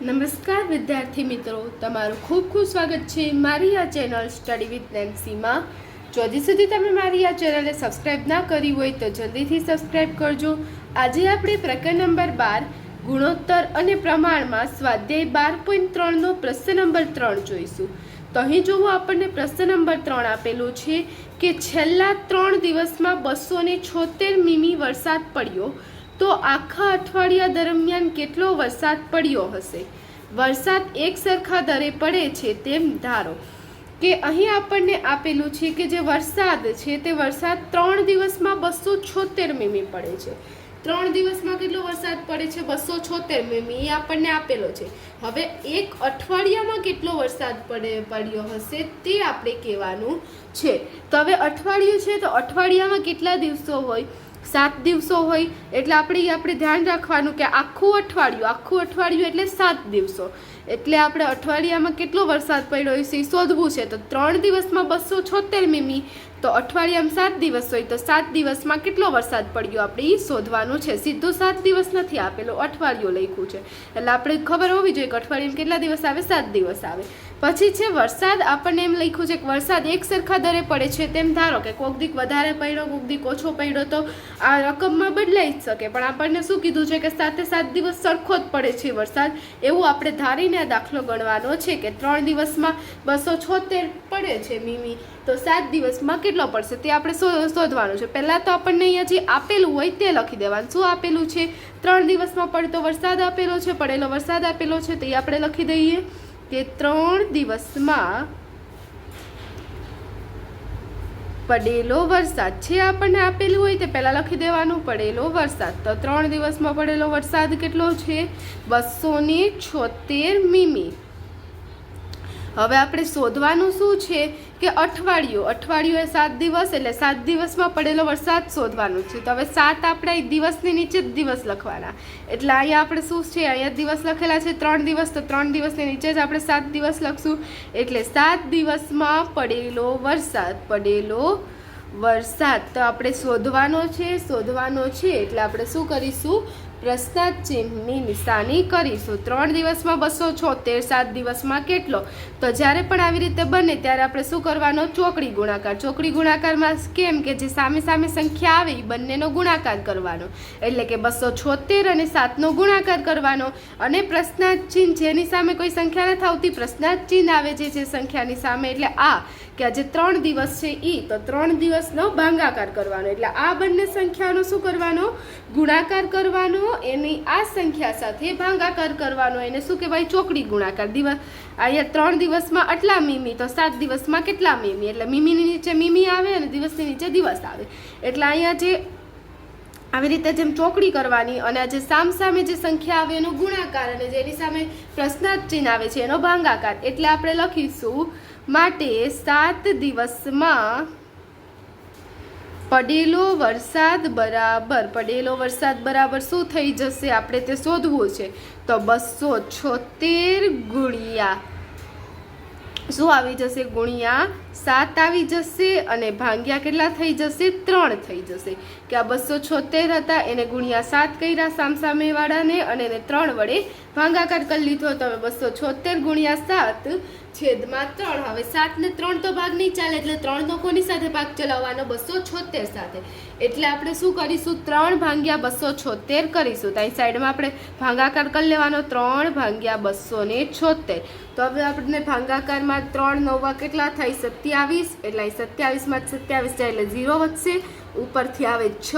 નમસ્કાર વિદ્યાર્થી મિત્રો, તમારું ખૂબ ખૂબ સ્વાગત છે મારી આ ચેનલ સ્ટડી વિથ નેન્સીમાં જો હજી સુધી તમે મારી આ ચેનલને સબસ્ક્રાઇબ ના કરી હોય તો જલ્દીથી સબસ્ક્રાઇબ કરજો. આજે આપણે પ્રકરણ નંબર બાર, ગુણોત્તર અને પ્રમાણમાં સ્વાધ્યાય બાર પોઈન્ટ ત્રણનો પ્રશ્ન નંબર ત્રણ જોઈશું. તો અહીં જોવો આપણને પ્રશ્ન નંબર ત્રણ આપેલો છે કે છેલ્લા ત્રણ દિવસમાં બસો ને છોતેર મીમી વરસાદ પડ્યો તો આખા અઠવાડિયા દરમિયાન કેટલો વરસાદ પડ્યો હશે? વરસાદ એક સરખા દરે પડે છે તેમ ધારો. કે અહીં આપણને આપેલું છે કે જે વરસાદ છે તે વરસાદ ત્રણ દિવસમાં બસો છોતેર મીમી પડે છે. ત્રણ દિવસમાં કેટલો વરસાદ પડે છે? બસો છોતેર મીમી એ આપણને આપેલો છે. હવે એક અઠવાડિયામાં કેટલો વરસાદ પડે, પડ્યો હશે તે આપણે કહેવાનું છે. તો હવે અઠવાડિયું છે તો અઠવાડિયામાં કેટલા દિવસો હોય? સાત દિવસો હોય એટલે આપણે એ આપણે ધ્યાન રાખવાનું કે આખું અઠવાડિયું આખું અઠવાડિયું એટલે સાત દિવસો. એટલે આપણે અઠવાડિયામાં કેટલો વરસાદ પડ્યો હશે એ શોધવું છે. તો ત્રણ દિવસમાં બસો છોતેર મીમી તો અઠવાડિયામાં સાત દિવસ હોય તો સાત દિવસમાં કેટલો વરસાદ પડ્યો આપણે એ શોધવાનું છે. સીધું સાત દિવસ નથી આપેલો, અઠવાડિયું લખ્યું છે. એટલે આપણે ખબર હોવી જોઈએ કે અઠવાડિયામાં કેટલા દિવસ આવે, સાત દિવસ આવે. પછી છે વરસાદ, આપણને એમ લખ્યું છે કે વરસાદ એક સરખા દરે પડે છે તેમ ધારો કે કોક દીક વધારે પડ્યો, કોક દીક ઓછો પડ્યો, તો આ રકમમાં બદલાઈ જ શકે. પણ આપણને શું કીધું છે કે સાતે સાત દિવસ સરખો જ પડે છે વરસાદ? એવું આપણે ધારીને આ દાખલો ગણવાનો છે કે ત્રણ દિવસમાં બસો છોતેર પડે છે મીમી. તો સાત દિવસમાં કેટલો પડશે તે આપણે શોધવાનું છે. પહેલાં તો આપણને અહીંયા જે આપેલું હોય તે લખી દેવાનું. શું આપેલું છે? ત્રણ દિવસમાં પડતો વરસાદ આપેલો છે, પડેલો વરસાદ આપેલો છે, તે આપણે લખી દઈએ કે ત્રણ દિવસમાં પડેલો વરસાદ. છે આપણને આપેલું હોય તે પહેલાં લખી દેવાનું, પડેલો વરસાદ. તો ત્રણ દિવસમાં પડેલો વરસાદ કેટલો છે? બસો ને છોતેર મીમી. હવે આપણે શોધવાનું શું છે કે અઠવાડિયું અઠવાડિયું એ સાત દિવસ એટલે સાત દિવસમાં પડેલો વરસાદ શોધવાનો છે. તો હવે સાત આપણે એક દિવસની નીચે જ દિવસ લખવાના. એટલે અહીંયા આપણે શું છે? અહીંયા દિવસ લખેલા છે ત્રણ દિવસ. તો ત્રણ દિવસની નીચે જ આપણે સાત દિવસ લખશું. એટલે સાત દિવસમાં પડેલો વરસાદ પડેલો વરસાદ. તો આપણે શોધવાનો છે શોધવાનો છે. એટલે આપણે શું કરીશું? પ્રશ્નાર્થ ચિહ્નની નિશાની કરીશું. ત્રણ દિવસમાં બસો છોતેર, સાત દિવસમાં કેટલો? તો જ્યારે પણ આવી રીતે બને ત્યારે આપણે શું કરવાનો? ચોકડી ગુણાકાર. ચોકડી ગુણાકારમાં કેમ કે જે સામે સામે સંખ્યા આવે એ બંનેનો ગુણાકાર કરવાનો. એટલે કે બસો છોતેર અને સાતનો ગુણાકાર કરવાનો. અને પ્રશ્નાર્થ ચિહ્ન જેની સામે કોઈ સંખ્યા નથી આવતી પ્રશ્નાર્થ ચિહ્ન આવે છે જે સંખ્યાની સામે. એટલે આ કે આજે ત્રણ દિવસ છે એ તો ત્રણ દિવસનો ભાંગાકાર કરવાનો. એટલે આ બંને સંખ્યાનો શું કરવાનો? ગુણાકાર કરવાનો, એની આ સંખ્યા સાથે ભાંગાકાર કરવાનો. એને શું કહેવાય? ચોકડી ગુણાકાર. દિવસ, અહીંયા ત્રણ દિવસમાં આટલા મીમી, તો સાત દિવસમાં કેટલા મીમી? એટલે મીમીની નીચે મીમી આવે અને દિવસની નીચે દિવસ આવે. એટલે અહીંયા જે આવી રીતે જેમ ચોકડી કરવાની અને જે સામ સામે જે સંખ્યા આવે એનો ગુણાકાર અને જેની સામે પ્રશ્નાર્થ ચિહ્ન આવે છે એનો ભાંગાકાર. એટલે આપણે લખીશું, માટે સાત દિવસમાં પડેલો વરસાદ બરાબર. પડેલો વરસાદ બરાબર શું થઈ જશે? આપણે તે શોધવું છે. તો બસો છોતેર ગુણ્યા. શું આવી જશે? ગુણ્યા સાત આવી જશે અને ભાંગ્યા કેટલા થઈ જશે? ત્રણ થઈ જશે. કે આ બસો છોતેર હતા, એને ગુણ્યા સાત કર્યા સામસામેવાળાને અને એને ત્રણ વડે ભાંગાકાર કરી લીધો. તો બસો છોતેર ગુણ્યા સાત છેદમાં ત્રણ. હવે સાત ને ત્રણ તો ભાગ નહીં ચાલે, એટલે ત્રણનો કોની સાથે ભાગ ચલાવવાનો? બસો છોતેર સાથે. એટલે આપણે શું કરીશું? ત્રણ ભાંગ્યા બસો છોતેર કરીશું. તો અહીં સાઈડમાં આપણે ભાંગાકાર કરી લેવાનો. ત્રણ ભાંગ્યા બસો ને છોતેર. તો હવે આપણને ભાંગાકારમાં ત્રણ નવા કેટલા થાય સત્યાવીસ, એટલે અહીં સત્યાવીસમાં સત્યાવીસ જાય એટલે ઝીરો વધશે. ઉપરથી આવે છ,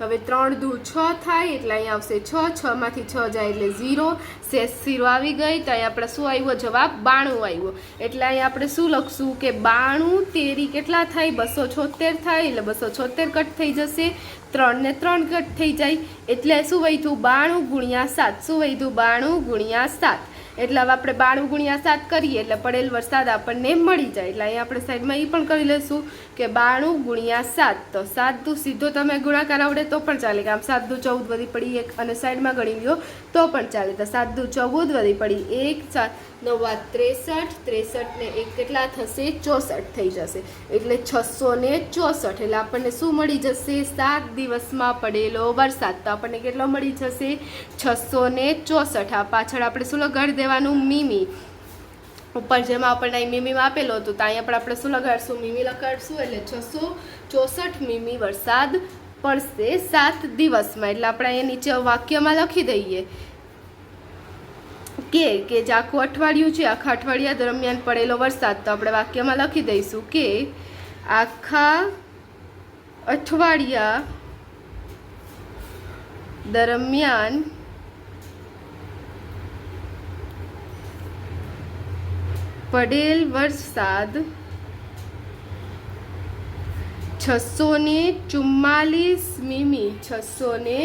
હવે ત્રણ દુ છ થાય, એટલે અહીં આવશે છ, છમાંથી છ જાય એટલે ઝીરો. શેષ ઝીરો આવી ગઈ તો અહીં આપણે શું આવ્યો? જવાબ બાણું આવ્યો. એટલે અહીં આપણે શું લખશું કે બાણું તેરી કેટલા થાય? બસો છોતેર થાય, એટલે બસો છોતેર કટ થઈ જશે. ત્રણ ને ત્રણ કટ થઈ જાય. એટલે શું વૈધું બાણું ગુણ્યા સાત. શું વધ્યું? બાણું ગુણ્યા સાત. એટલે હવે આપણે બાણું ગુણ્યા સાત કરીએ એટલે પડેલ વરસાદ આપણને મળી જાય. એટલે અહીં આપણે સાઈડમાં એ પણ કરી લઈશું કે બાણું ગુણ્યા સાત. તો સાત દુ સીધો તમે ગુણાકાર આવડે તો પણ ચાલે. કે આમ સાત દુ ચૌદ વધી પડી એક અને સાઈડમાં ગણી લ્યો તો પણ ચાલે. તો સાત દુ ચૌદ વધી પડી એક, સાત નવા ત્રેસઠ ત્રેસઠ ને એક કેટલા થશે? ચોસઠ થઈ જશે. એટલે છસો ને ચોસઠ. એટલે આપણને શું મળી જશે? સાત દિવસમાં પડેલો વરસાદ. તો આપણને કેટલો મળી જશે? છસો ને ચોસઠ. આ પાછળ આપણે શું લગાડી દેવાનું? મીમી. ઉપર જેમાં આપણને અહીં મીમીમાં આપેલો હતો, તો અહીંયા પણ આપણે શું લગાડશું? મીમી લગાડશું. એટલે છસો ચોસઠ મીમી વરસાદ પડશે સાત દિવસમાં. એટલે આપણે અહીંયા નીચે વાક્યમાં લખી દઈએ. કે કે જે આખું અઠવાડિયું છે, આખા અઠવાડિયા દરમિયાન પડેલો વરસાદ, તો આપણે વાક્યમાં લખી દઈશું કે, આખા અઠવાડિયા દરમિયાન પડેલ વરસાદ છસો ને ચુમ્માલીસ મીમી, છસો ને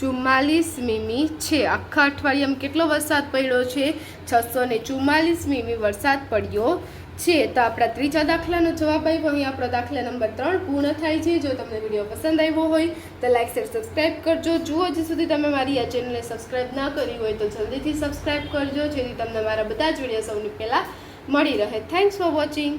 ચુમ્માલીસ મીમી છે. આખા અઠવાડિયામાં કેટલો વરસાદ પડ્યો છે? છસો ને ચુમ્માલીસ મીમી વરસાદ પડ્યો છે. તો આપણા ત્રીજા દાખલાનો જવાબ આવ્યો. અહીં આપણો દાખલા નંબર ત્રણ પૂર્ણ થાય છે. જો તમને વીડિયો પસંદ આવ્યો હોય, તો લાઇક શેર સબસ્ક્રાઈબ કરજો. જુઓ હજી સુધી તમે મારી આ ચેનલને સબસ્ક્રાઈબ ના કરી હોય, તો જલ્દીથી સબસ્ક્રાઈબ કરજો. જેથી તમને મારા બધા જ વીડિયો સૌની પહેલાં મળી રહે. Thanks for watching